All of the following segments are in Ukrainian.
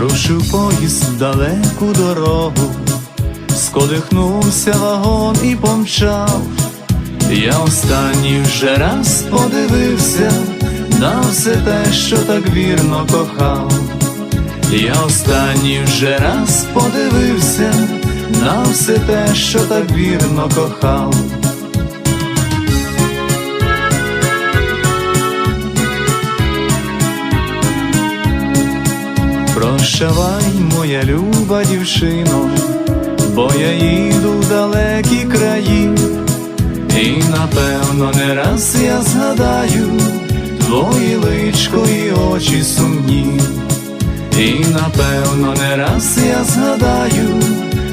Рушив поїзд в далеку дорогу, сколихнувся вагон і помчав. Я останній вже раз подивився на все те, що так вірно кохав. Я останній вже раз подивився на все те, що так вірно кохав. Прощавай, моя люба дівчино, бо я їду в далекі краї, і напевно не раз я згадаю твої личко і очі сумні, і напевно не раз я згадаю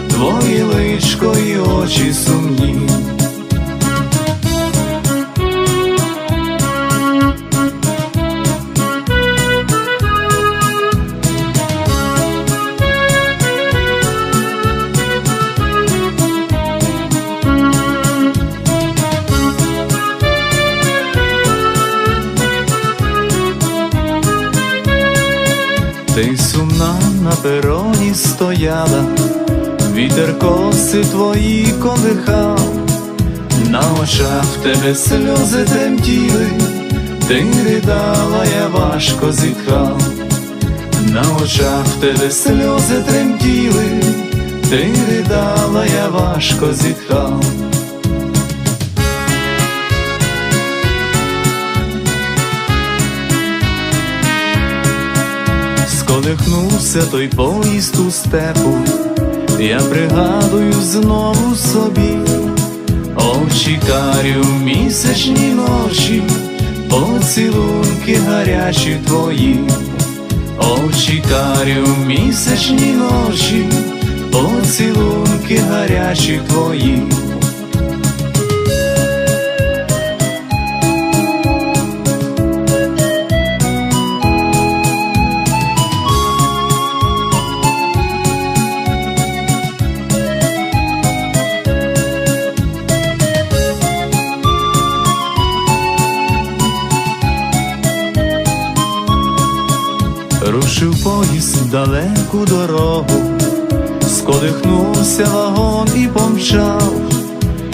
твої личко і очі сумні. Ти сумна на пероні стояла, вітер коси твої колихав, на очах в тебе сльози тремтіли, ти ридала, я важко зітхав, на очах в тебе сльози тремтіли, ти ридала, я важко зітхав. Сколихнувся той поїзд у степу, я пригадую знову собі, очі карі в місячні ночі, поцілунки гарячі твої, очі карі в місячні ночі, поцілунки гарячі твої. Рушив поїзд в далеку дорогу, сколихнувся вагон і помчав.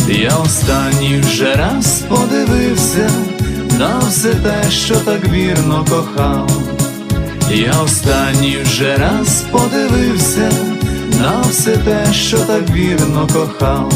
Я останній вже раз подивився на все те, що так вірно кохав. Я останній вже раз подивився на все те, що так вірно кохав.